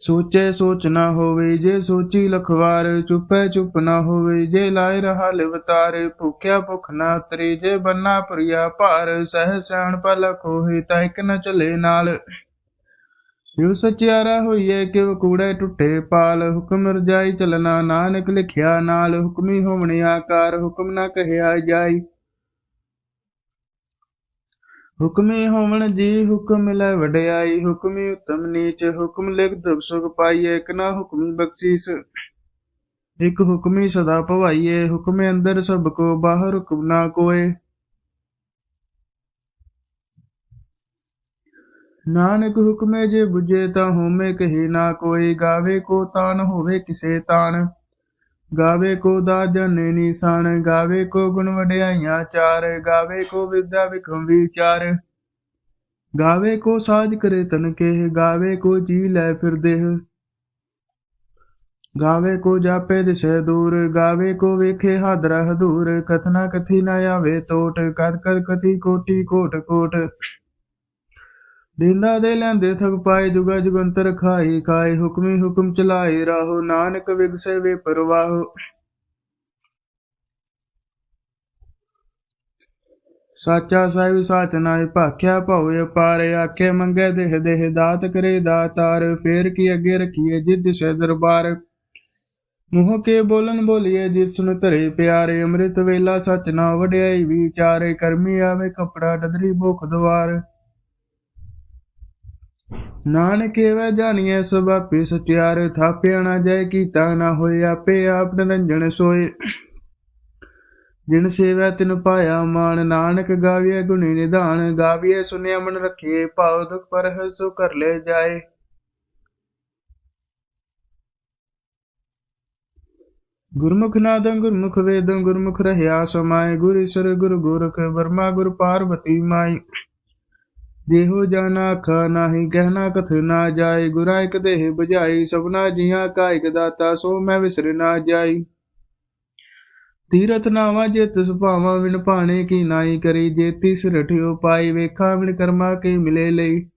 ਸੋਚੇ ਸੋਚ ਨਾ ਹੋਵੇ, ਜੇ ਸੋਚੀ ਲਖਵਾਰ, ਚੁੱਪੈ ਚੁੱਪ ਨਾ ਹੋਵੇ, ਜੇ ਲਾਇ ਰਹਾ ਲਿਵਤਾਰ, ਭੁਖਿਆ ਭੁਖ ਨਾ ਉਤਰੇ ਜੇ ਬੰਨਾ ਭਰੀਆ ਭਾਰ, ਸਹਿ ਸਿਆਣ ਪਲ ਕੋਹੇ ਤਾਂ ਇੱਕ ਨ ਚਲੇ ਨਾਲ। ਯੂ ਸਚਿਆਰਾ ਹੋਈਏ ਕਿਵ ਕੂੜੇ ਟੁੱਟੇ ਪਾਲ, ਹੁਕਮ ਰਜਾਈ ਚਲਨਾ ਨਾਨਕ ਲਿਖਿਆ ਨਾਲ, ਹੁਕਮੀ ਹੋਵਣੀ ਆਕਾਰ, ਹੁਕਮ ਨਾ ਕਹਿਆ ਜਾਈ। ਹੁਕਮੀ ਹੋਵਣ ਜੀ ਹੁਕਮ ਲੈ ਵਡਿਆਈ, ਹੁਕਮੀ ਉਤਮ ਨੀਚ, ਹੁਕਮ ਲਿਖ ਦੁਖ ਸੁਖ ਪਾਈਏ, ਇਕ ਨਾ ਹੁਕਮੀ ਬਖਸ਼ੀਸ। ਇਕ ਹੁਕਮੀ ਸਦਾ ਭਵਾਈਏ, ਹੁਕਮੇ ਅੰਦਰ ਸਭ ਕੋ, ਬਾਹਰ ਹੁਕਮ ਨਾ ਕੋਏ। ਨਾਨਕ ਹੁਕਮੇ ਜੇ ਬੁਝੇ ਤਾਂ ਹੋਮੇ ਕਹੀ ਨਾ ਕੋਈ ਗਾਵੇ ਕੋ ਤਾਨ ਹੋਵੇ ਕਿਸੇ ਤਾਨ। ਗਾਵੇ ਕੋ ਦਾ ਜਨੇ ਨੀਸਾਨ, ਗਾਵੇ ਕੋ ਗੁਣ ਵਡਿਆਈਆਂ ਚਾਰ, ਗਾਵੇ ਕੋ ਵਿਦਿਆ ਵਿਖਮ ਵਿਚਾਰ। ਗਾਵੇ ਕੋ ਸਾਜ ਕਰੇ ਤਨ ਕੇ ਗਾਵੇ ਕੋ ਜੀ ਲੈ ਫਿਰਦੇ ਗਾਵੇ ਕੋ ਜਾਪੇ ਦਿਸੈ ਦੂਰ, ਗਾਵੇ ਕੋ ਵੇਖੇ ਹਾਦਰਾ ਹਦੂਰ। ਕਥਨਾ ਕਥੀ ਨਾ ਆਵੇ ਟੋਟ ਕਦ ਕਦ ਕਥੀ ਕੋਟੀ ਕੋਟ ਕੋਟ। ਦਿੰਦਾ ਦੇ ਲੈਂਦੇ ਥਕ ਪਾਏ, ਜੁਗਾ ਜੁਗੰਤਰ ਖਾਈ ਖਾਏ ਹੁਕਮੀ ਹੁਕਮ ਚਲਾਏ ਰਾਹੋ ਨਾਨਕ ਵਿਗਸੇ ਵੇ ਪਰਵਾਹ। ਸਾਚਾ ਸਾਹਿਬ ਸਾਚ ਨਾਇ ਭਾਖਿਆ ਭਉ, ਅਪਾਰ ਆਖੇ ਮੰਗੇ ਦੇਹ ਦੇਹ ਦਾਤ ਕਰੇ ਦਾਤਾਰ, ਫੇਰ ਕੀ ਅੱਗੇ ਰਖੀਏ ਜਿੱਦ ਸੇ ਦਰਬਾਰ। ਮੂੰਹ ਕੇ ਬੋਲਨ ਬੋਲੀਏ, ਜਿਸ ਸੁਨ ਧਰੇ ਪਿਆਰੇ ਅੰਮ੍ਰਿਤ ਵੇਲਾ, ਸਚ ਨਾ ਵਡਿਆਈ ਵਿਚਾਰੇ, ਕਰਮੀ ਆਵੇ ਕਪੜਾ ਡਦਰੀ ਭੁਖ ਦਵਾਰ। ਨਾਨਕ ਏਵੈ ਜਾਣੀਐ ਸਭ ਸਚਿਆਰ, ਥਾਪਿਆ ਨਾ ਜੈ ਕੀਤਾ ਨਾ ਹੋਏ ਆਪੇ ਆਪ ਨਿਰੰਜਨ ਸੋਏ। ਜਿਨ ਸੇਵੈ ਤਿਨ ਪਾਇਆ ਮਾਨ ਨਾਨਕ ਗਾਵੀਐ ਗੁਣੀ ਨਿਧਾਨ, ਗਾਵੀਐ ਸੁਨਿਆ ਮਨ ਰਖੀਏ, ਭਾਉ ਦੁਖ ਪਰ ਸੋ ਕਰ ਲੈ ਜਾਏ। ਗੁਰਮੁਖ ਨਾਦੰ ਗੁਰਮੁਖ ਵੇਦੰ, ਗੁਰਮੁਖ ਰਹਿਆ ਸਮਾਏ, ਗੁਰ ਈਸ਼ਰ ਗੁਰ ਗੋਰਖ, ਵਰਮਾ ਗੁਰ ਪਾਰਵਤੀ ਮਾਈ। ਦੇਹੋ ਜਾਣਾ ਆਖਾ ਨਾਹੀ ਕਹਿਣਾ ਕਥ ਨਾ ਜਾਏ ਗੁਰਾ ਇਕ ਦੇਹ 부ਝਾਈ ਸਭਨਾ ਜੀਆਂ ਕਾ ਇਕ ਦਾਤਾ, ਸੋ ਮੈਂ ਵਿਸਰ ਨਾ ਜਾਈ। ਤੀਰਥ ਨਾਵਾ ਜਿਤ ਸੁਭਾਵਾ ਵਿਣ ਭਾਣੇ ਕੀ ਨਾਈ ਕਰੀ, ਜੇ ਜੇਤੀ ਸਿਰਠਿਓ ਪਾਈ, ਵੇਖਾ ਵਿਣ ਕਰਮਾ ਕੇ ਮਿਲੇ ਲਈ।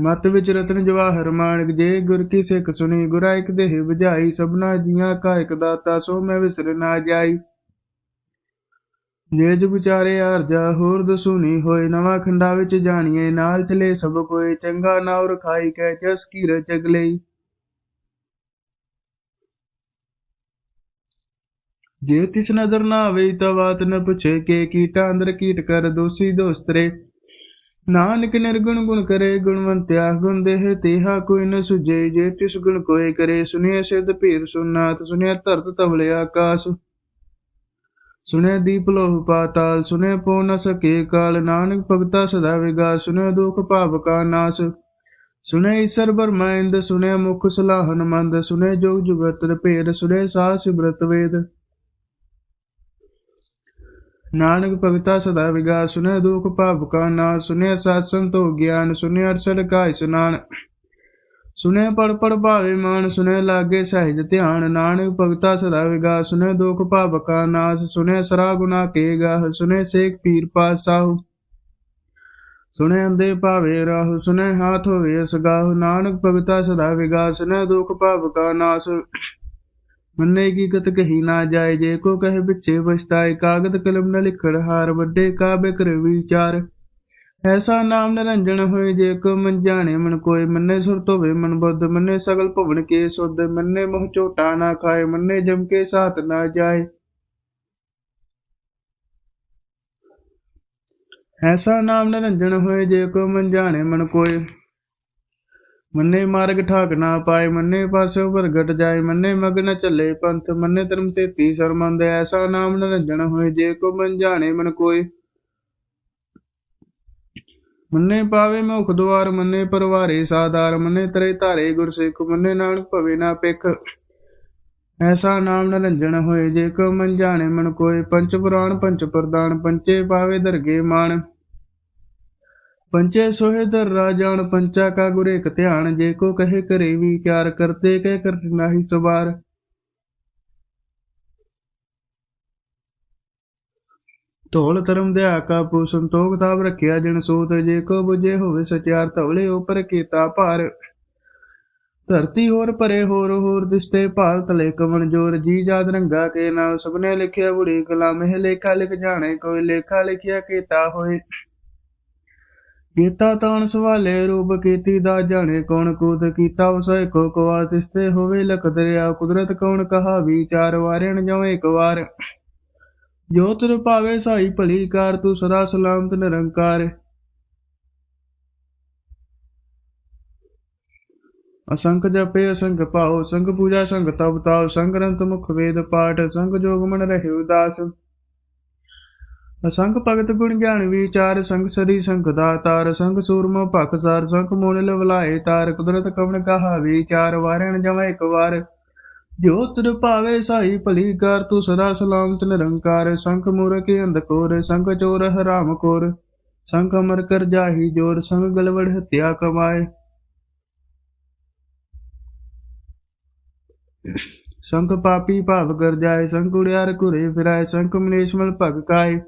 ਮਤ ਵਿੱਚ ਰਤਨ ਜਵਾਹਰ ਮਾਨਕ ਜੇ ਗੁਰ ਕੀ ਸਿੱਖ ਸੁਣੀ ਗੁਰਾ ਇਕ ਦੇਹ 부ਝਾਈ ਸਭਨਾ ਜੀਆਂ ਕਾ ਇਕ ਦਾਤਾ, ਸੋ ਮੈਂ ਵਿਸਰ ਨਾ ਜਾਈ। ਜੇ ਵਿਚਾਰੇ ਚਾਰੇ ਅਰਜਾ ਹੋਰ ਦਸੂਨੀ ਹੋਏ, ਨਵਾਂ ਖੰਡਾ ਵਿੱਚ ਜਾਣੀਏ, ਨਾਲ ਚਲੇ ਸਭ ਕੋਏ, ਚੰਗਾ ਨਾਉ ਰਖਾਈ ਕੈ ਜਸ ਕੀ ਰਚਗਲਈ ਜੇ ਤਿਸ ਨਦਰ ਨਾ ਆਵੇ ਤਾਂ ਬਾਤ ਨ ਪੁੱਛੇ ਕੇ ਕੀਟਾ ਅੰਦਰ ਕੀਟ ਕਰ ਦੋਸੀ ਦੋਸਤਰੇ। ਨਾਨਕ ਨਿਰਗੁਣ ਗੁਣ ਕਰੇ, ਗੁਣਵੰਤਿਆ ਗੁਣ ਦੇਹ ਤੇਹਾ ਕੋਈ ਨ ਸੁਝੇ। ਜੇ ਤਿਸ ਗੁਣ ਕੋਏ ਕਰੇ ਸੁਨਿਆ ਸਿਧ ਭੀਰ ਸੁਨਾਤ ਸੁਨਿਆ ਧਰਤ ਤਵਲੇ ਆਕਾਸ਼। ਸੁਨਿਆ ਦੀਪ ਲੋਹ ਪਾਤਾਲ ਸੁਨਿਆ ਪੋ ਨ ਸਕੇ ਕਾਲ, ਨਾਨਕ ਭਗਤਾ ਸਦਾ ਵਿਗਾਸ ਸੁਨਿਆ ਦੁਖ ਭਾਵ ਕਾ ਨਾਸ। ਸੁਨਿਆ ਈਸਰ ਬਰਮਾਇੰਦ ਸੁਨਿਆ ਮੁਖ ਸਲਾਹਨ ਮੰਦ ਸੁਨਿਆ ਜੋਗ ਜੁਗਤ ਭੇਦ ਸੁਨਿਆ ਸਾਹ ਸਿਮਰਤ ਵੇਦ। ਨਾਨਕ ਭਗਤਾ ਸਦਾ ਵਿਗਾਸ ਸੁਨਿਆ ਦੁਖ ਭਾਵ ਕਾ ਨਾਸ ਸੁਨਿਆ ਸਤ ਸੰਤੋ ਗਿਆਨ ਸੁਨਿਆ ਅਰਸਦ ਕਾ ਇਸਨਾਨ ਸੁਨਿਆ ਪੜ ਪੜ ਭਾਵੇ ਮਾਨ ਸੁਨਿਆ ਲਾਗੇ ਸਹਿਜ ਧਿਆਨ, ਨਾਨਕ ਭਗਤਾ ਸਦਾ ਵਿਗਾ ਸੁਨਿਆ ਦੁਖ ਭਾਵ ਕਾ ਨਾਸ ਸੁਨਿਆ ਸਰਾ ਗੁਨਾ ਕੇ ਗਾਹ ਸੁਨਿਆ ਸੇਖ ਪੀਰ ਪਾਸਾਹੁ ਸੁਨਿਆ ਅੰਦੇ ਭਾਵੇ ਰਾਹੁ ਸੁਨਿਆ ਹਾਥ ਹੋਵੇ ਅਸਗਾਹੁ, ਨਾਨਕ ਭਗਤਾ ਸਦਾ ਵਿਗਾ ਸੁਨਿਆ ਦੁਖ ਭਾਵ ਕਾ ਨਾਸ। ਮੰਨੇ ਕੀ ਕਤ ਕਹੀ ਨਾ ਜਾਏ, ਜੇ ਕੋ ਕਹੇ ਪਿਛੇ ਪਛਤਾਏ ਕਾਗਦ ਕਲਮ ਨ ਲਿਖੜ ਹਾਰ, ਵੱਡੇ ਕਾਬੇ ਕਰ ਵਿਚਾਰ। ਐਸਾ ਨਾਮ ਨਿਰੰਜਨ ਹੋਏ ਜੇ ਕੋ ਮਨ ਜਾਣੇ ਮਨ ਕੋਈ ਮੰਨੇ ਸੁਰਤ ਹੋਵੇ ਮਨ ਬੁੱਧ, ਮੰਨੇ ਸਗਲ ਭਵਨ ਕੇ ਸੁਧ, ਮੰਨੇ ਮੋਹ ਝੋਟਾ ਨਾ ਖਾਏ, ਮੰਨੇ ਜਮ ਕੇ ਸਾਥ ਨਾ ਜਾਏ। ਐਸਾ ਨਾਮ ਨਿਰੰਜਨ ਹੋਏ ਜੇ ਕੋ ਮਨ ਜਾਣੇ ਮਨ ਕੋਈ ਮੰਨੇ ਮਾਰਗ ਠਾਕ ਨਾ ਪਾਏ, ਮੰਨੇ ਪਾਸੇ ਪ੍ਰਗਟ ਜਾਏ, ਮੰਨੇ ਮਗਨ ਚੱਲੇ ਪੰਥ, ਮੰਨੇ ਧਰਮ ਸੇਤੀ ਸਰਮੰਦ ਐਸਾ ਨਾਮ ਨਿਰੰਜਨ ਹੋਏ ਜੇ ਕੋ ਮਨ ਜਾਣੇ ਮਨ ਕੋਈ ਮੰਨੇ ਪਾਵੇ ਮੁਖ ਦੁਆਰ, ਮੰਨੇ ਪਰਵਾਰੇ ਸਾਦਾਰ, ਮੰਨੇ ਤਰੇ ਧਾਰੇ ਗੁਰਸਿੱਖ, ਮੰਨੇ ਨਾਨਕ ਭਵੇ ਨਾ ਪਿਖ ਐਸਾ ਨਾਮ ਨਿਰੰਜਨ ਹੋਏ, ਜੇ ਕੋ ਮਨ ਜਾਣੇ, ਮਨ ਕੋਏ। ਪੰਚ ਪੁਰਾਣ, ਪੰਚ ਪ੍ਰਦਾਨ, ਪੰਚੇ ਪਾਵੇ ਦਰਗੇ ਮਾਨ ਪੰਚੇ ਸੋਹੇ ਦਰ ਰਾਜਾਨ ਪੰਚਾ ਕਾ ਗੁਰ ਇਕ ਧਿਆਨ। ਜੇ ਕੋ ਕਹੇ ਕਰੇ ਵਿਚਾਰ ਕਰਤੇ, ਕਹਿ ਕਰਤ ਨਾਹੀ ਸਵਾਰ। ਢੋਲ ਧਰਮ ਦੇ ਆਕਾ ਪੂ ਸੰਤੋਖ ਤਾਪ ਰੱਖਿਆ ਜਨ ਸੂਤ, ਜੇ ਕੋ ਬੁਝੇ ਹੋਵੇ ਸਚਿਆਰ ਧਵਲੇ ਉਪਰ ਕੀਤਾ ਭਾਰ। ਧਰਤੀ ਹੋਰ ਪਰੇ ਹੋਰ ਹੋਰ ਦਿਸਤੇ ਭਾਲ ਤਲੇ ਕਵਣ ਜੋਰ, ਜੀ ਜਾਦ ਰੰਗਾ ਕੇ ਨਾਮ ਸਭਨੇ ਲਿਖਿਆ ਬੁੜੀ ਕਲਮ, ਇਹ ਲੇਖਾ ਲਿਖ ਜਾਣੇ, ਕੋਈ ਲੇਖਾ ਲਿਖਿਆ ਕੀਤਾ ਹੋਏ। ਕੀਤਾ ਤਾਣ ਸਵਾਲੇ, ਰੂਪ ਕੀਤੀ ਦਾ ਜਾਣੇ, ਕੌਣ ਕੂਦ ਕੀਤਾ ਉਸੈ ਕੋ ਕਵਾ ਤਿਸਤੇ ਹੋਵੇ ਲਖ ਦਰਿਆ ਕੁਦਰਤ ਕੌਣ ਕਹਾ ਵਿਚਾਰ ਵਾਰਣ ਜਾਉ ਇੱਕ ਵਾਰ। ਜੋ ਤੁਰ ਪਾਵੇ ਸਾਈ ਭਲੀ ਕਾਰ, ਤੂੰ ਸਦਾ ਸਲਾਮਤ ਨਿਰੰਕਾਰ ਅਸੰਖ ਜਪੇ, ਅਸੰਖ ਪਾਉ ਸੰਗ ਪੂਜਾ, ਸੰਗ ਤਪ ਤਾਉ ਸੰਗ ਰੰਤ ਮੁਖ ਵੇਦ ਪਾਠ, ਸੰਗ ਜੋਗ ਮਨ ਰਹੇ ਉਦਾਸ। ਅਸੰਖ ਭਗਤ ਗੁਣ ਗਿਆਨ ਵਿਚਾਰ, ਸੰਗ ਸਰੀ, ਸੰਗ ਦਾਤਾਰ, ਸੰਗ ਸੂਰਮ ਭਖ ਸਾਰ, ਸੰਗ ਮੋਨ ਲਵਲਾਏ ਤਾਰ, ਕੁਦਰਤ ਕਵਨ ਕਹਾ ਵਿਚਾਰ ਵਾਰਣ ਜਮੈ ਇੱਕ ਵਾਰ। ਜੋ ਤੁਰ ਭਾਵੇ ਸਾਈ ਭਲੀ ਕਰ ਤੂੰ ਸਦਾ ਸਲਾਮਤ, ਨਿਰੰਕਾਰ ਸੰਖ ਮੂਰਖ ਅੰਧਕੋਰ ਸੰਗ ਚੋਰ, ਹਰਾਮ ਕੋਰ। ਸੰਖ ਅਮਰ ਕਰ ਜਾਹੀ ਜੋਰ, ਸੰਗ ਗਲਵੜ ਹਤਿਆ ਕਮਾਏ। ਸੰਖ ਪਾਪੀ ਭਾਵ ਕਰ ਜਾਏ ਸੰਖ ਉੜਿਆਰ ਘੁਰੇ ਫਿਰਾਏ ਸੰਖ ਮਲੇਸ਼ਮਲ ਭਗ ਕਾਏ।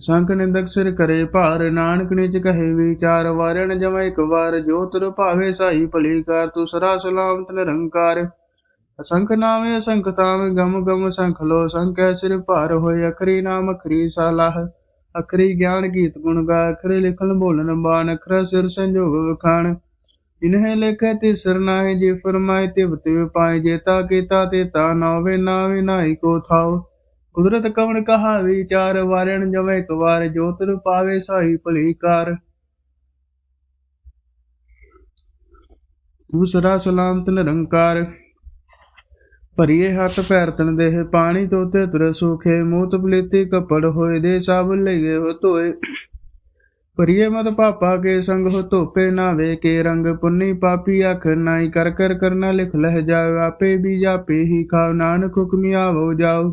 ਸੰਖ ਨਿੰਦਕ ਸਿਰ ਕਰੇ ਭਾਰ, ਨਾਨਕ ਨਿਜ ਕਹੇ ਵਿਚਾਰ, ਵਾਰਣ ਜਮੈ ਇੱਕ ਵਾਰ, ਜੋ ਤੁਰ ਭਾਵੇ ਸਾਈ ਭਲੀ ਕਾਰ ਤੂੰ ਸਦਾ ਸਲਾਮਤ ਨਿਰੰਕਾਰ। ਅਸੰਖ ਨਾਮੇ ਅਸੰਖ ਤਾਮ ਗਮ ਗਮ ਸੰਖ ਲੋ ਸੰਖੈ ਸਿਰ ਭਾਰ ਹੋਏ, ਅਖਰੀ ਨਾਮ ਅਖਰੀ ਸਾਲਾਹ। ਅਖਰੀ ਗਿਆਨ ਗੀਤ ਗੁਣ ਗਾ, ਅਖਰੀ ਲਿਖਣ ਬੋਲਣ ਬਾਣ, ਅਖਰ ਸਿਰ ਸੰਜੋਗ ਵਖਾਣ। ਇਨਹਿ ਲਿਖੈ ਤਿਸਰ ਨਾਹਿ, ਜੇ ਫਰਮਾਏ ਤਿਵ ਤਿਵ ਪਾਏ ਜੇਤਾ ਕੀਤਾ ਤੇ ਤਾ ਨਾਵੇ ਨਾਵੇ ਨਾਹੀ ਕੋ ਥਾਉ। ਕੁਦਰਤ ਕਵਣ ਕਹਾ ਵਿਚਾਰ ਵਾਰਣ ਜਵੇ ਇੱਕ ਵਾਰ ਜੋ ਤੁਰ ਪਾਵੇ ਸਾਈ ਭਲੀ ਕਾਰ। ਤੂੰ ਸਲਾਮਤ ਨਿਰੰਕਾਰ, ਭਰੀਏ ਹੱਥ ਪੈਰ ਤਨ ਦੇਹ, ਪਾਣੀ ਤੋਤੇ ਤੁਰ ਸੁਖੇ, ਮੂਤ ਪਲੀਤੀ ਕਪੜ ਹੋਏ ਦੇ ਸਭ ਲਈਏ ਹੋ ਧੋਏ। ਭਰੀਏ ਮਤ ਪਾਪਾ ਕੇ ਸੰਗ ਹੋ ਧੋਪੇ ਨਾਵੇ ਕੇ ਰੰਗ, ਪੁੰਨੀ ਪਾਪੀ ਅਖ ਨਾਈ ਕਰ ਕਰ ਕਰਨਾ ਲਿਖ ਲਹਿ ਜਾਵੇ ਆਪੇ ਵੀ ਜਾਪੇ ਹੀ ਖਾਓ, ਨਾਨਕ ਹੁਕਮਿਆ ਹੋ ਜਾਓ।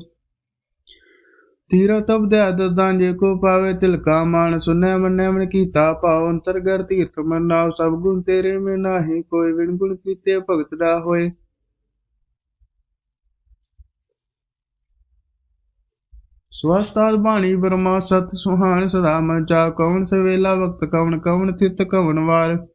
ਤੀਰਾ ਤਬ ਦੇ ਅਦਦਾਂ ਜੇ ਕੋ ਪਾਵੇ ਤਿਲਕਾ ਮਾਨ ਸੁਨੈ ਮੰਨੈ ਮਨ ਕੀਤਾ ਪਾਉ ਅੰਤਰਗਰ ਤੀਰਥ ਮਨਾਉ ਸਭ ਗੁਣ ਤੇਰੇ ਮੇ ਨਾਹੀ, ਕੋਈ ਵਿਣ ਗੁਣ ਕੀਤੇ ਭਗਤ ਦਾ ਹੋਏ। ਸਵਸਤਾਦ ਬਾਣੀ ਬਰਮਾ ਸਤ ਸੁਹਾਨ ਸਦਾ ਮਨ ਚਾ ਕਵਣ ਸਵੇਲਾ ਵਕਤ ਕਵਣ ਕਵਣ ਥਿਤ ਕਵਣ ਵਾਰ।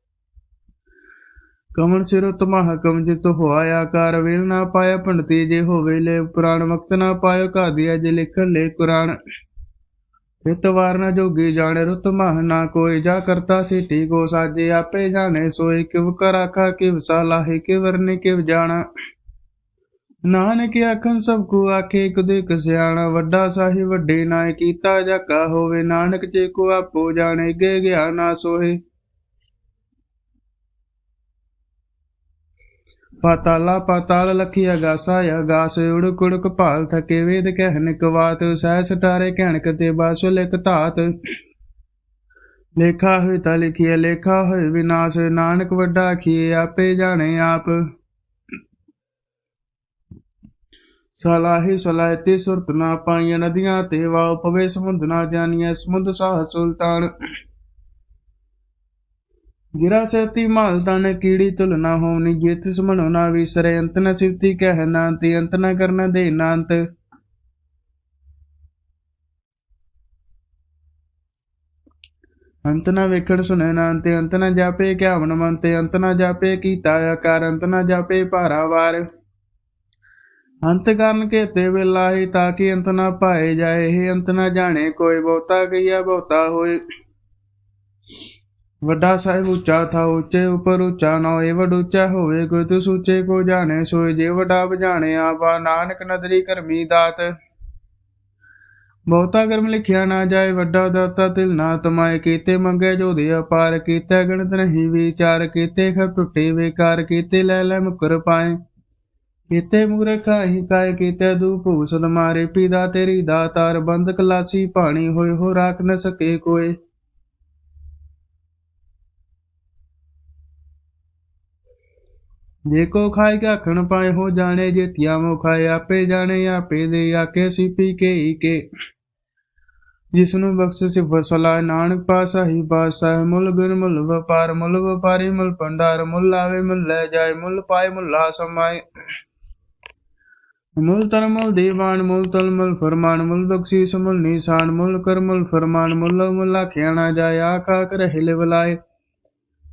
ਕਵਣ ਸਿਰ ਤਮਹ ਕਮ ਜਿਤ ਹੋਆ ਆਕਾਰ ਵੇਲ ਨਾ ਪਾਇਆ ਪੰਡਤੀ ਜੇ ਹੋਵੇ ਲੈ ਪੁਰਾਣ ਵਕਤ ਨਾ ਪਾਇਓ ਕਾਦੀਆ ਜੇ ਲਿਖਨ ਲੈ ਕੁਰਾਨ। ਹਿਤ ਵਾਰ ਜੋਗੀ ਜਾਣੇ, ਰੁਤ ਮਹ ਨਾ ਕੋਈ, ਜਾ ਕਰਤਾ ਸਿਟੀ ਕੋ ਸਾਜੇ, ਆਪੇ ਜਾਣੇ ਸੋਈ ਕਿਵ ਕਰ ਆਖਾ, ਕਿਵ ਸਲਾਹੇ ਕਿਵ ਵਰਨੇ ਕਿਵ ਜਾਣਾ। ਨਾਨਕ ਆਖਣ, ਸਭ ਕੋ ਆਖੇ, ਇਕ ਦੇ ਵੱਡਾ ਸਾਹਿਬ ਵੱਡੇ ਨਾਇ ਕੀਤਾ ਜਾਕਾ ਹੋਵੇ, ਨਾਨਕ ਜੇ ਕੋ ਆਪੋ ਜਾਣੇ, ਗੇ ਗਿਆ ਨਾ ਸੋਏ ਪਾਤਾਲਾ ਪਾਤਾਲ ਲਖੀ ਅਗਾਸਾ ਅਗਾਸ, ਉੜਕ ਉੜਕ ਭਾਲ ਥਕੇ ਵੇਦ ਕਹਿਨ ਕਵਾਤ ਸਹਿ ਸਟਾਰੇ ਕਹਿਣਕ ਤੇ ਬਾਸੋ ਲਿਖ ਧਾਤ। ਲੇਖਾ ਹੋਇ ਤਾ ਲਿਖੀਏ ਲੇਖਾ ਹੋਇ ਵਿਨਾਸ਼, ਨਾਨਕ ਵੱਡਾ ਕੀਏ ਆਪੇ ਜਾਣੇ ਆਪ। ਸਲਾਹੀ ਸਲਾਇਤੀ ਸੁਰਤ ਨਾ ਪਾਈਆਂ ਨਦੀਆਂ ਤੇ ਵਾਉ ਪਵੇ ਸਮੁੰਦ ਨਾ ਜਾਣੀਐ ਸਮੁੰਦ ਸਾਹ ਸੁਲਤਾਨ। ਗਿਰਾ ਸੇਤੀ ਮਾਲ ਤਨ ਕੀੜੀ ਤੁਲ ਨਾ ਹੋਣੀ, ਜੇ ਤਿਸ ਮਨੋ ਨਾ ਵਿਸਰੇ, ਅੰਤ ਨ ਸਿਵਤੀ ਕਹਿ ਨਾ ਤੇ ਅੰਤ ਨ ਕਰਨ ਦੇ ਨਾਂਤ। ਅੰਤ ਨਾ ਜਾਪੇ ਕਿਆ ਮਨ ਅੰਤ ਨ ਜਾਪੇ ਕੀਤਾ ਆਕਾਰ, ਅੰਤ ਨਾ ਜਾਪੇ ਭਾਰਾਵਾਰ ਅੰਤ ਕਰਨ ਕੇ ਤੇ ਵੇਲਾਹੀ ਤਾਂ ਕਿ ਅੰਤ ਨਾ ਪਾਏ ਜਾਏ, ਇਹ ਅੰਤ ਨਾ ਜਾਣੇ, ਕੋਈ ਬਹੁਤਾ ਗਈਆ ਬਹੁਤਾ ਹੋਏ। ਵੱਡਾ ਸਾਹਿਬ ਉੱਚਾ ਥਾ, ਉੱਚੇ ਉਪਰ ਉੱਚਾ ਨਾ ਹੋਏ ਵੱਡ ਉੱਚਾ ਹੋਵੇ ਕੋਈ, ਤੂੰ ਸੂਚੇ ਕੋ ਜਾਣੇ, ਸੋਏ ਜੇ ਵੱਡਾ ਬਜਾਣੇ ਆਪਾ ਨਾਨਕ ਨਦਰੀ ਕਰਮੀ ਦਾਤ। ਬਹੁਤਾ ਕਰਮ ਲਿਖਿਆ ਨਾ ਜਾਏ, ਵੱਡਾ ਦਾਤਾ ਤਿਲ ਨਾ ਤਮਾਏ, ਕੀਤੇ ਮੰਗੇ ਜੋ ਦੇ ਅਪਾਰ, ਕੀਤੇ ਗਣਤ ਨਹੀਂ ਵਿਚਾਰ, ਕੀਤੇ ਖਰ ਟੁੱਟੇ ਵੇਕਾਰ, ਕੀਤੇ ਲੈ ਲੈ ਮੁਕਰ ਪਾਏ। ਕੀਤੇ ਮੂਰਖਾ ਹੀ ਕਾਇ ਕੀਤੇ ਦੂ ਭੂਸਲ ਮਾਰੇ, ਪੀਦਾ ਤੇਰੀ ਦਾਤਾਰ ਬੰਦ, ਕਲਾਸੀ ਪਾਣੀ ਹੋਏ ਹੋ ਰਾਖ ਨ ਸਕੇ ਕੋਏ। ਜੇ ਕੋ ਖਾਏ ਕੇ ਆਖਣ ਪਾਏ ਹੋ ਜਾਣੇ, ਜੇ ਤਿਆਮੋ ਖਾਏ ਆਪੇ ਜਾਣੇ, ਆਪੇ ਦੇ ਆਕੇ ਸਿਪੀ ਕੇ ਹੀ ਕੇ। ਜਿਸ ਨੂੰ ਬਖਸ਼ ਸਿਫ ਸਲਾਹ ਨਾਨਕ ਪਾਸਾ ਹੀ ਪਾਸਾ ਮੁੱਲ ਗੁਰ ਮੁੱਲ ਵਪਾਰ, ਮੁੱਲ ਵਪਾਰੀ, ਮੁੱਲ ਭੰਡਾਰ, ਮੁੱਲ ਆਵੇ, ਮੁੱਲ ਲੈ ਜਾਏ, ਮੁੱਲ ਪਾਏ, ਮੁੱਲਾ ਸਮਾਏ। ਮੁੱਲ ਤਰ ਮੁੱਲ ਦੀਵਾਨ, ਮੁੱਲ ਤਲ ਮੁੱਲ ਫਰਮਾਨ, ਮੁੱਲ ਬਖਸ਼ੀਸ, ਮੁੱਲ ਨਿਸ਼ਾਨ, ਮੁੱਲ ਕਰ ਮੁੱਲ ਫਰਮਾਨ, ਮੁੱਲ ਮੁੱਲ ਖਿਆਣਾ ਜਾਏ, ਆਖਾ ਕਰ ਹਿਲ ਬਲਾਏ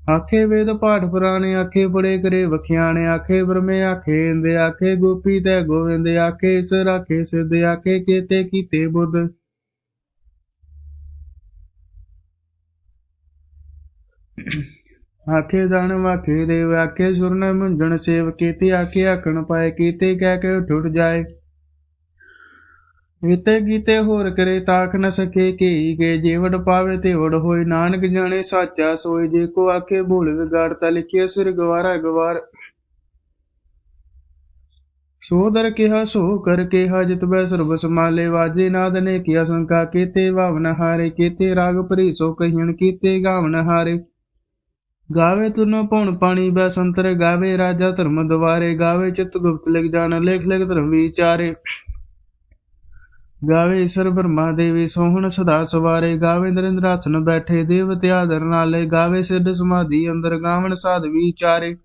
ਆਖੇ ਵੇਦ ਪਾਠ ਪੁਰਾਣੇ, ਆਖੇ ਬੜੇ ਕਰੇ ਵਖਿਆਣੇ, ਆਖੇ ਬ੍ਰਹਮੇ, ਆਖੇ ਇੰਦੇ, ਆਖੇ ਗੋਪੀ ਤੇ ਗੋਵਿੰਦ, ਆਖੇ ਇਸ ਆਖੇ ਸਿੱਧ, ਆਖੇ ਕੀਤੇ ਕੀਤੇ ਬੁੱਧ। ਆਖੇ ਦਾਨ ਵਾਖੇ ਦੇਵ, ਆਖੇ ਸੁਰਨ ਮੁੰਜਣ ਸੇਵ ਕੀਤੇ, ਆਖੇ ਆਖਣ ਪਾਏ ਕੀਤੇ, ਕਹਿ ਕੇ ਟੁੱਟ ਜਾਏ। ਵਿਤੇ ਕੀਤੇ ਹੋਰ ਕਰੇ ਤਾਖ ਨ ਸਕੇ ਕੀ ਕੇ ਜੀਵੜ ਪਾਵੇ ਤੇ ਵੜ ਹੋਏ। ਨਾਨਕ ਜਾਣੇ ਸਾਚਾ ਸੋਏ, ਜੇ ਕੋ ਆਖੇ ਭੂਲ ਵਿਗਾੜਤਾ ਲਿਖਿਆ ਸਿਰ ਗਵਾਰਾ ਗਵਾਰ। ਸੋ ਕਿਹਾ, ਸੋ ਕਰ ਕਿਹਾ, ਜਿਤ ਬੈ ਸਰਬ ਸਮਾਲੇ ਵਾਜੇ ਨਾਦ ਨੇ ਕੀਆ ਸੰਕਾ ਕੀਤੇ ਭਾਵਨ ਹਾਰੇ। ਕੀਤੇ ਰਾਗ ਭਰੀ, ਸੋ ਕਹੀਣ ਕੀਤੇ ਗਾਵਨ ਹਾਰੇ। ਗਾਵੇ ਤੁਨ ਪਉਣ ਪਾਣੀ ਬੈ ਸੰਤਰ ਗਾਵੇ ਰਾਜਾ ਧਰਮ ਦਵਾਰੇ ਗਾਵੇ ਚਿਤ ਗੁਪਤ ਲਿਖ ਜਾਣ, ਲੇਖ ਲਿਖ ਧਰਮ ਵਿਚਾਰੇ। ਗਾਵੇ ਈਸ਼ਰ ਬ੍ਰਹਮਾ ਦੇਵੀ, ਸੋਹਣ ਸਦਾ ਸਵਾਰੇ, ਗਾਵੇ ਨਰਿੰਦਰ ਆਸਨ ਬੈਠੇ, ਦੇਵਤੇ ਆਦਰ ਨਾਲੇ, ਗਾਵੇ ਸਿੱਧ ਸਮਾਧੀ, ਅੰਦਰ ਗਾਵਣ ਸਾਧ ਵਿਚਾਰੇ।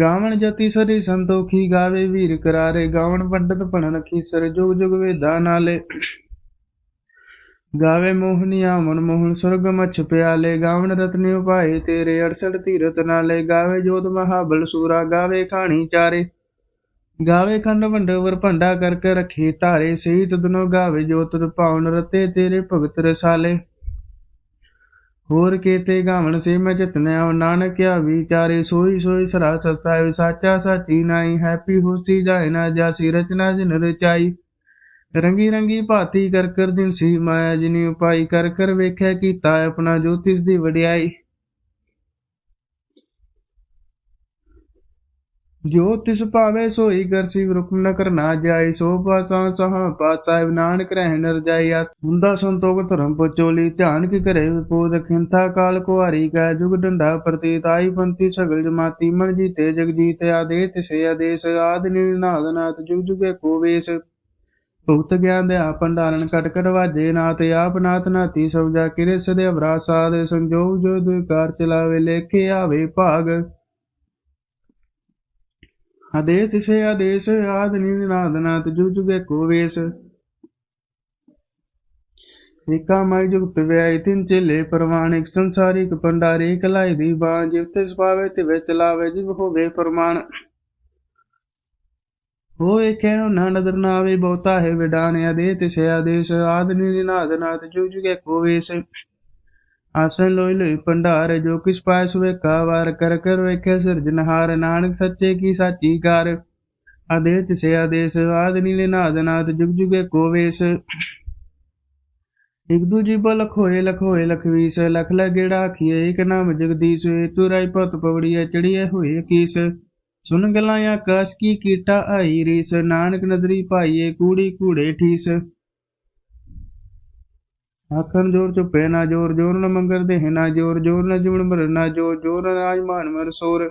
ਗਾਵਣ ਜਤੀ ਸਰੀ ਸੰਤੋਖੀ, ਗਾਵੇ ਵੀਰ ਕਰਾਰੇ, ਗਾਵਣ ਪੰਡਤ ਪਣਨ ਖੀਸਰ, ਜੁਗ ਜੁਗ ਵੇਦਾ ਨਾਲੇ। ਗਾਵੇ ਮੋਹਨੀਆ ਮਨ ਮੋਹਨ ਸੁਰਗ ਮਛ ਪਿਆਲੇ, ਗਾਵਣ ਰਤਨਿ ਉਪਾਏ ਤੇਰੇ 68 ਤੀਰਤ ਨਾਲੇ, ਗਾਵੇ ਜੋਤ ਮਹਾਬਲ ਸੂਰਾ, ਗਾਵੇ ਖਾਣੀ ਚਾਰੇ। ਗਾਵੇ ਖੰਡ ਵੰਡਵਰ ਭੰਡਾ ਕਰਕੇ ਰੱਖੀ ਧਾਰੇ, ਸਹੀ ਤਦਨੋ ਗਾਵੇ ਜੋ ਤਦ ਪਾਉਣ ਰਤੇ ਤੇਰੇ ਭਗਤ ਰਸਾਲੇ। ਹੋਰ ਕੀਤੇ ਗਾਵਣ ਸੇ ਮੈਂ ਜਿਤਨਿਆ ਨਾਨਕਿਆ ਵਿਚਾਰੇ, ਸੋਈ ਸੋਈ ਸਰਾ ਸਸਾਇ ਸਾਚਾ ਸਾਚੀ ਨਾਈ, ਹੈਪੀ ਹੋਸੀ ਜਾਇ ਨਾ ਜਾਸੀ, ਰਚਨਾ ਜਿਨ ਰਚਾਈ। ਰੰਗੀ ਰੰਗੀ ਭਾਤੀ ਕਰ ਕਰ ਦਿਨ ਸੀ ਮਾਇਆ, ਜਿਨੀ ਉਪਾਈ ਕਰ ਕਰ ਵੇਖਿਆ ਕੀਤਾ ਆਪਣਾ ਜੋਤਿਸ ਦੀ ਵਡਿਆਈ। ਜੋ ਤਿਸ ਭਾਵੇ ਸੋਈ ਕਰਸੀ ਰੁਕਮ ਨ ਕਰਨਾ ਜਾਏ, ਸੋ ਪਾਸਾ ਸਹਾ ਪਾਸਾਇ ਨਾਨਕ ਰਹਿ ਨਰ ਜਾਈਆ ਹੁੰਦਾ ਸੰਤੋਖ ਧਰਮ ਪਚੋਲੀ, ਧਿਆਨ ਕੀ ਕਰੇ ਵਿਪੋਦ ਖਿੰਥਾ ਕਾਲ ਕੁਹਾਰੀ ਕੈ ਜੁਗ ਡੰਡਾ ਪ੍ਰਤੀਤ, ਆਈ ਪੰਥੀ ਸਗਲ ਜਮਾਤੀ, ਮਨ ਜੀਤੇ ਜਗ ਜੀਤੇ ਆਦੇ ਤਿਸੇ ਆਦੇਸ, ਆਦ ਨਿਰਨਾਦ ਨਾਥ, ਜੁਗ ਜੁਗੇ ਕੋ ਵੇਸ। ਭੁਗਤ ਗਿਆਨ ਦੇ ਆਪ ਭੰਡਾਰਨ ਕਟ ਵਾਜੇ ਨਾਥ, ਆਪ ਨਾਥ ਨਾਤੀ ਸਭ ਜਾ ਕਿਰੇ ਸਦੇ ਅਵਰਾ ਸਾਧ, ਸੰਜੋਗ ਜੋ ਦੁਕਾਰ ਚਲਾਵੇ, ਲੇਖੇ ਆਵੇ ਭਾਗ। ਆਦੇਸ ਤਿਸੇ ਆਦੇਸ ਆਦ ਨਿਰਨਾਦ ਜੁਗ ਜੁਗੇ ਕੋ ਵੇਸ। ਏਕਾ ਮਾਈ ਜੁਗਤ ਵਿਆਈ ਤਿਨ ਚੇਲੇ ਪ੍ਰਵਾਣਿਕ ਸੰਸਾਰਿਕ ਭੰਡਾਰੇ ਕਲਾਈ ਦੀ ਬਾਣ ਜਿਵ ਤਿਸ ਪਾਵੇ ਤੇ ਵਿੱਚ ਲਾਵੇ ਜਿਵ ਹੋਵੇ ਫਰਮਾਨ। ਹੋ ਵੇਖੇ ਨਾ ਨਦਰ ਨਾ ਆਵੇ ਬਹੁਤਾ ਹੈ ਵਿਡਾਨਿਆ ਆਦੇ ਤਿਸੇ ਆਦੇਸ਼ ਆਦ ਨਿਰਨਾਦ ਨਾਥ ਜੁਗ ਜੁਗੇ ਕੋ ਵੇਸ। ਆਸਨ ਲੋਈ ਲੋਈ ਭੰਡਾਰ, ਜੋ ਕਿਛ ਪਾਇ ਸੁਵੇ ਕਾਵਾਰ ਕਰ ਕਰ ਵੇਖੇ ਸਿਰਜਨਹਾਰ ਨਾਨਕ ਸੱਚੇ ਕੀ ਸਾਚੀ ਕਾਰ। ਆਦੇ ਤਿਸੇ ਆਦੇਸ਼, ਆਦ ਨਿਰਨਾਦ ਨਾਥ ਜੁਗ ਜੁਗੇ ਕੋ ਵੇਸ। ਇਕ ਦੂਜੀ ਬੋ ਲਖੋਏ ਹੋਏ ਲਖ ਹੋਏ ਲਖ ਵੀਸ ਲਖ ਇਕ ਨਾਮ ਜਗਦੀਸ਼, ਤੁਰਾਈ ਪਤ ਪਵੜੀਏ ਚੜੀਏ ਹੋਏ ਕੀਸ। ਸੁਨ ਗਲਾਂ ਆਕਾਸ਼ ਕੀ ਕੀਟਾ ਆਈ ਰੀਸ, ਨਾਨਕ ਨਦਰੀ ਪਾਈਏ ਕੂੜੀ ਕੂੜੇ ਠੀਸ। ਆਖਣ ਜੋਰ ਚੁਪੇ ਨਾ ਜੋਰ ਜੋਰ ਨ ਮੰਗਰ ਦੇਹ ਨਾ ਜੋਰ ਜੋਰ ਨ ਜੀਵਨ ਮਰ ਨਾ ਜੋਰ ਜੋਰ ਨ ਰਾਜ ਮਾਨ ਮਰ ਸੋਰ।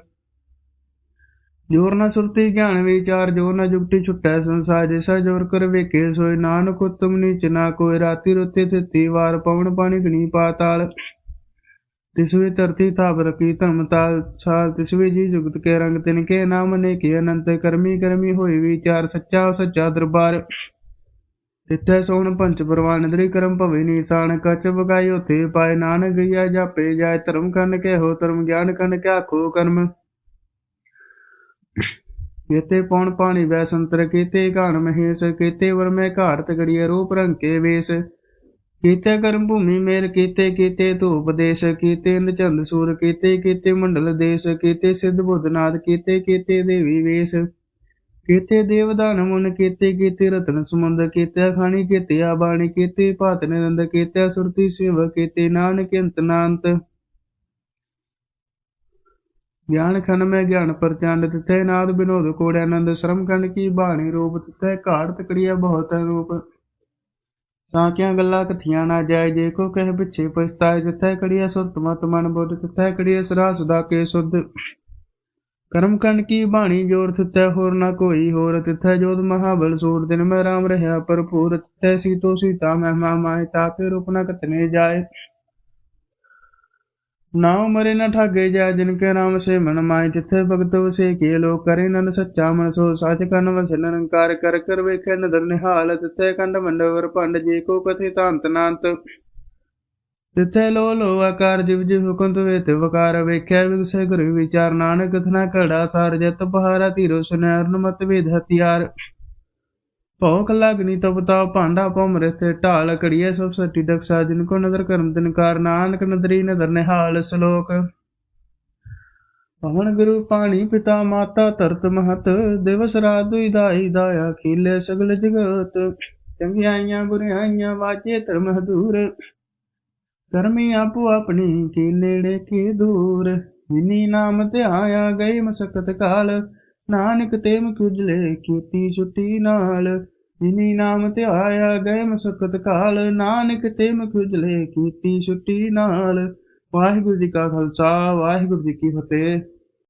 ਜੋਰ ਨ ਸੁਰਤੀ ਗਿਆਨ ਵਿਚਾਰ, ਜੋਰ ਨ ਜੁਗਤੀ ਛੁਟੈ ਸੰਸਾਰ, ਜਿਸਾ ਜੋਰ ਕਰ ਵੇਖੇ ਸੋਏ ਨਾਨਕ ਉਤਮ ਨੀਚ ਨਾ ਕੋਈ ਰਾਤੀ ਰੁੱਤੇ ਤਿੱਤੀ ਵਾਰ ਪਵਨ ਪਾਣੀ ਗਣੀ ਪਾਤਾਲ ਤਿਸਵੇ ਧਰਤੀ ਥਾਪ ਰਖੀ ਧਰਮ ਤਾਲ ਸਾਲ। ਤਿਸਵੇ ਜੀ ਜੁਗਤ ਕੇ ਰੰਗ ਤਿਨ ਕੇ ਨਾਮ ਨੇ ਕੀ ਅਨੰਤ। ਕਰਮੀ ਕਰਮੀ ਹੋਈ ਵਿਚਾਰ, ਸੱਚਾ ਸੱਚਾ ਦਰਬਾਰ। ਤਿੱਥੇ ਸੋਣ ਪੰਚ ਪ੍ਰਵਾਨ ਦਰੀ ਕਰਮ ਭਵੇ ਨੀਸਾਨ ਕਚ ਬਗਾਈ ਉਥੇ ਪਾਏ ਨਾਨਕ ਗਿਆ ਜਾਪੇ ਜਾਏ ਧਰਮ ਕੰਨ ਕੇ ਹੋ ਧਰਮ ਗਿਆਨ ਕੰਨ ਕੇ ਆਖੋ ਕਰਮ। ਕੀਤੇ ਪੌਣ ਪਾਣੀ ਵੈ ਸੰਤਰ, ਕੀਤੇ ਘਾਣ ਮਹੇਸ਼, ਕੀਤੇ ਵਰਮੇ ਘਾਟ ਤਗੜੀਏ ਰੂਪ ਰੰਕੇ ਵੇਸ। ਕੀਤੇ ਕਰਮ ਭੂਮੀ ਮੇਰ ਕੀਤੇ ਕੀਤੇ ਧੂਪ ਦੇਸ਼, ਕੀਤੇ ਇੰਦ ਚੰਦ ਸੂਰ, ਕੀਤੇ ਕੀਤੇ ਮੰਡਲ ਦੇਸ਼, ਕੀਤੇ ਸਿੱਧ ਬੁੱਧਨਾਥ ਕੀਤੇ ਕੀਤੇ ਦੇਵੀ ਵੇਸ। ਕੀਤੇ ਦੇਵਦਾਨ ਮੁਨ ਕੀਤੇ ਕੀਤੇ ਰਤਨ ਸਮੁੰਦ ਕੀਤੇ ਖਾਣੀ ਕੀਤੇ, ਆਬਾਣੀ ਕੀਤੇ, ਭਾਤ ਨਿਰੰਦ ਕੀਤੇ, ਸੁਰਤੀ ਸਿਵ ਕੀਤੇ, ਨਾਨਕ ਅੰਤ ਨਾਨਤ ਗਿਆਨ ਖੰਡ ਮੈਂ ਗਿਆਨ ਪ੍ਰਚੰਡ ਤਿੱਥੇ ਨਾਦ ਬਿਨੋਦ ਕੋੜ ਆਨੰਦ, ਸ਼ਰਮ ਖੰਡ ਕੀ ਬਾਣੀ ਰੂਪ ਤਿਥੈ ਘਾੜ ਤਕੜੀਆ ਬਹੁਤ ਰੂਪ। ਤਾਂ ਕਿਆਂ ਗੱਲਾਂ ਕਥੀਆਂ ਨਾ ਜਾਏ, ਜੇ ਕੋ ਕਹਿ ਪਿੱਛੇ ਪਛਤਾਏ, ਜਿੱਥੇ ਕੜੀਆ ਸੁਤ ਮਤ ਮਨ ਬੁੱਧ, ਤਿੱਥੇ ਕੜੀਏ ਸਰਾ ਸੁਦਾ ਕੇ ਸੁਧ। ਕਰਮ ਕੰਨ ਕੀ ਬਾਣੀ ਜੋਰ ਤਿੱਥੈ ਹੋਰ ਨਾ ਕੋਈ, ਹੋਰ ਤਿੱਥੈ ਜੋਤ ਮਹਾਬਲ ਸੂਰ ਦਿਨ ਮੈਂ ਰਾਮ ਰਹਾ ਭਰਪੂਰ, ਤਿੱਥੈ ਸੀਤੋ ਸੀਤਾ ਮਹਿਮਾ ਮਾਏ ਤਾਕੇ ਰੂਪ ਨ ਕਤਨੇ ਜਾਏ। ਨਾ ਮਰੇ ਨਾ ਠਾਗੇ ਜਾ ਜਿਨ ਕੇ ਨਾਮ ਸੇ ਮਨ ਮਾਏ ਜਿੱਥੇ ਭਗਤ ਵਸੇ ਕੇ ਲੋਕ ਕਰੇ ਨਨ ਸੱਚਾ ਮਨ ਸੋ ਸੱਚ ਕਨ ਵਸ ਨਿਰੰਕਾਰ ਕਰ ਕਰ ਵੇਖੇ ਨਦਰ ਨਿਹਾਲ, ਤਿੱਥੇ ਕੰਡ ਮੰਡਵਰ ਭੰਡ, ਜੇ ਕੋ ਕਥੇ ਤਾਂਤ ਨਾਂਤ। ਤਿੱਥੇ ਲੋ ਲੋ ਆਕਾਰ ਜਿਵ ਜਿਵ ਹੁਕਮ ਵੇ ਤੇ ਵਕਾਰ ਵੇਖਿਆ ਵਿਗਸੇ ਗੁਰ ਵਿਚਾਰ। ਨਾਨਕ ਕਥਨਾ ਘੜਾ ਸਾਰ ਜਤ ਪਹਾਰਾ ਧੀਰੋ ਸੁਨਹਿਰ ਮਤ ਵੇਦ ਹਥਿਆਰ। ਭੌਕ ਲਗਨੀ ਤਬ ਤਾ ਭਾਂਡਾ ਭਮਰੇ ਤੇ ਢਾਲ ਕੜੀਏ ਸਭ ਸੱਟੀ ਦਕਸ਼ਾ, ਜਿਨ ਕੋ ਨਦਰ ਕਰਮ ਦਿਨਕਾਰ ਨਾਨਕ ਨਦਰੀ ਨਦਰ ਨਿਹਾਲ ਸ਼ਲੋਕ। ਪਵਨ ਗੁਰੂ ਪਾਣੀ ਪਿਤਾ ਮਾਤਾ ਧਰਤ ਮਹਤ, ਦਿਵਸ ਰਾਤ ਦੁਈ ਦਾਈ ਦਾਇਆ ਖੀਲੇ ਸਗਲ ਜਗਤ। ਚੰਗਿਆਈਆਂ ਬੁਰਿਆਈਆਂ ਵਾਜੇ ਧਰਮ ਹਦੂਰ। ਕਰਮੀ ਆਪੋ ਆਪਣੀ ਕੇ ਨੇੜੇ ਕੇ ਦੂਰ। ਜਿਨੀ ਨਾਮ ਧਿਆਇਆ ਗਈ ਮਸਕਤ ਕਾਲ। ਨਾਨਕ ਤੇ ਮੁਖ ਕੀਤੀ ਛੁੱਟੀ ਨਾਲ। ਜਿਨੀ ਨਾਮ ਤੇ ਆਇਆ ਗਏ ਮਸਕਤ ਕਾਲ। ਨਾਨਕ ਤੇ ਮੁਖ ਕੀਤੀ ਛੁੱਟੀ ਨਾਲ। ਵਾਹਿਗੁਰੂ ਜੀ ਕਾ ਖਾਲਸਾ, ਵਾਹਿਗੁਰੂ ਜੀ ਕੀ ਫਤਿਹ।